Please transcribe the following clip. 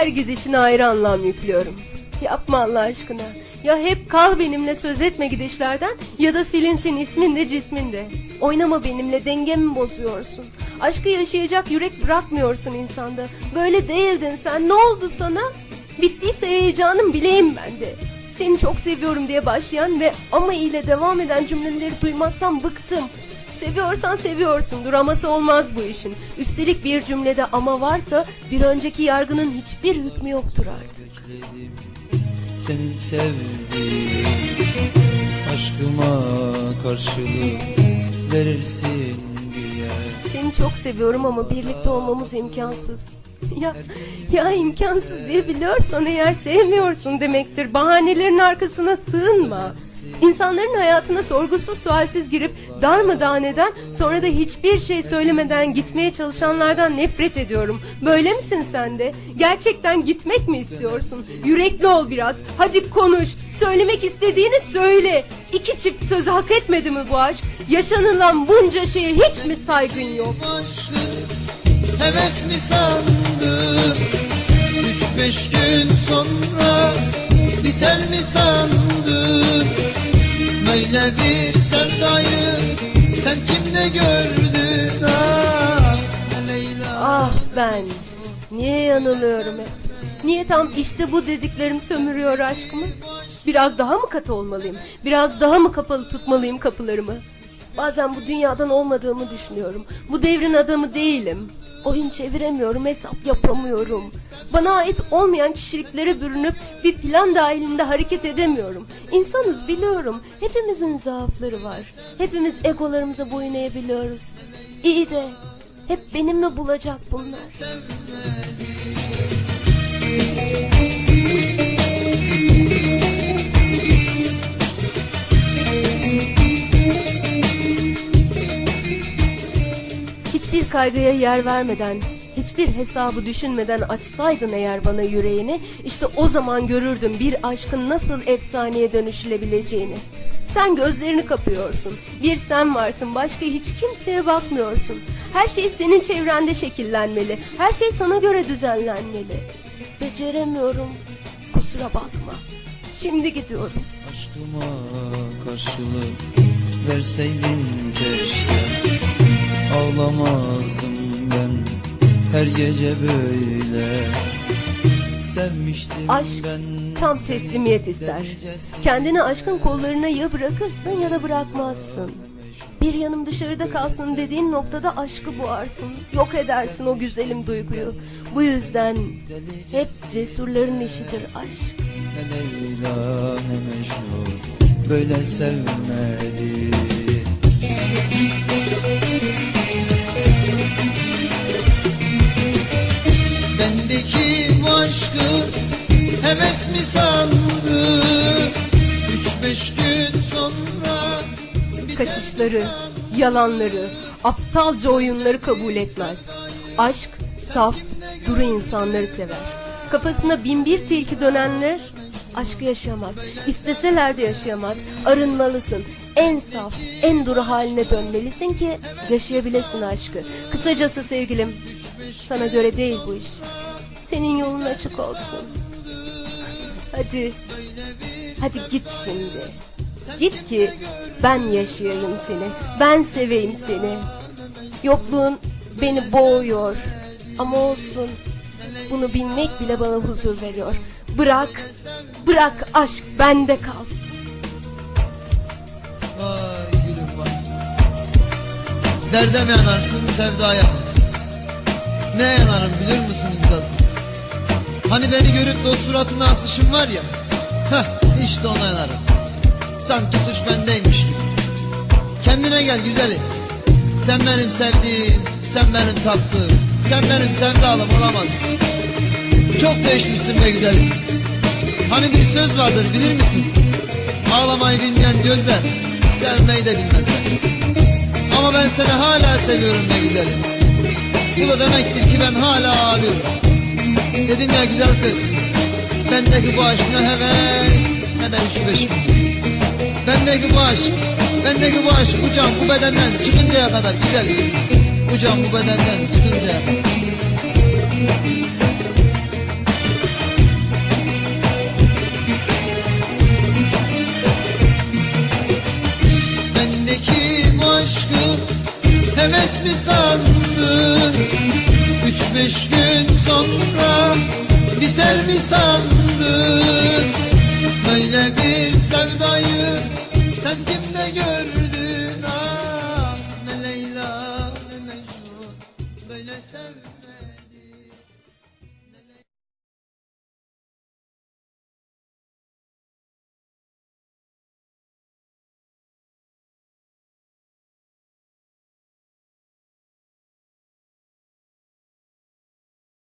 Her gidişine ayrı anlam yüklüyorum. Yapma Allah aşkına. Ya hep kal benimle söz etme gidişlerden ya da silinsin ismin de cismin de. Oynama benimle dengemi bozuyorsun. Aşkı yaşayacak yürek bırakmıyorsun insanda. Böyle değildin sen ne oldu sana? Bittiyse heyecanım bileyim ben de. Seni çok seviyorum diye başlayan ve ama ile devam eden cümleleri duymaktan bıktım. Seviyorsan seviyorsundur aması olmaz bu işin. Üstelik bir cümlede ama varsa bir önceki yargının hiçbir hükmü yoktur artık. Seni sevdiğim Aşkıma karşılık verirsin diye Seni çok seviyorum ama birlikte olmamız imkansız. Ya ya imkansız diye biliyorsan eğer sevmiyorsun demektir. Bahanelerin arkasına sığınma. İnsanların hayatına sorgusuz sualsiz girip darmadağın eden sonra da hiçbir şey söylemeden gitmeye çalışanlardan nefret ediyorum. Böyle misin sen de? Gerçekten gitmek mi istiyorsun? Yürekli ol biraz. Hadi konuş. Söylemek istediğini söyle. İki çift sözü hak etmedi mi bu aşk? Yaşanılan bunca şeye hiç mi saygın yok? Heves mi sandın Üç beş gün sonra biter mi sandın Böyle bir sevdayı sen kimde gördün ah Ah ben. Niye yanılıyorum hep? Niye tam işte bu dediklerim sömürüyor aşkımı? Biraz daha mı katı olmalıyım? Biraz daha mı kapalı tutmalıyım kapılarımı? Bazen bu dünyadan olmadığımı düşünüyorum. Bu devrin adamı değilim. Oyun çeviremiyorum, hesap yapamıyorum. Bana ait olmayan kişiliklere bürünüp bir plan dahilinde hareket edemiyorum. İnsanız biliyorum. Hepimizin zaafları var. Hepimiz egolarımıza boyun eğebiliyoruz. İyi de hep benim mi bulacak bunlar? Hiçbir kaygıya yer vermeden, hiçbir hesabı düşünmeden açsaydın eğer bana yüreğini, işte o zaman görürdüm bir aşkın nasıl efsaneye dönüşülebileceğini. Sen gözlerini kapıyorsun. Bir sen varsın, başka hiç kimseye bakmıyorsun. Her şey senin çevrende şekillenmeli. Her şey sana göre düzenlenmeli. Beceremiyorum. Kusura bakma. Şimdi gidiyorum. Aşkıma karşılık verseydin keşke Ağlamazdım ben her gece böyle Sevmiştim Aşk tam teslimiyet ister. Kendini aşkın kollarına ya bırakırsın ya da bırakmazsın. Bir yanım dışarıda kalsın dediğin noktada aşkı boğarsın. Yok edersin o güzelim duyguyu. Bu yüzden hep cesurların işidir aşk. Leyla ne Mecnun böyle sevmedi Üç gün sonra Kaçışları, yalanları, aptalca oyunları kabul etmez. Aşk saf, duru insanları sever. Kafasına bin bir tilki dönenler aşkı yaşamaz. İsteseler de yaşayamaz. Arınmalısın. En saf, en duru haline dönmelisin ki yaşayabilesin aşkı. Kısacası sevgilim, sana göre değil bu iş. Senin yolun açık olsun. Hadi, hadi git şimdi. Git ki ben yaşayayım seni. Ben seveyim seni. Yokluğun beni boğuyor. Ama olsun. Bunu bilmek bile bana huzur veriyor. Bırak, bırak aşk bende kalsın. Vay gülüm vay Derde mi yanarsın sevdaya? Ne yanarım biliyor musun güzel kız? Hani beni görüp de o suratına asışın var ya Heh işte ona yanarım Sanki suç bendeymiş gibi Kendine gel güzelim Sen benim sevdiğim Sen benim taptığım Sen benim sevdalım olamazsın Çok değişmişsin be güzelim Hani bir söz vardır bilir misin? Ağlamayı bilmeyen gözler sevmeyi de bilmezler. Ama ben seni hala seviyorum be güzelim. Bu da demektir ki ben hala ağlıyorum. Dedim ya güzel kız, bendeki bu aşk ne de üç beş gün. Bendeki bu aşk, bendeki bu aşk bu can bu bedenden çıkıncaya kadar. Bu can bu bedenden çıkıncaya kadar. de görür.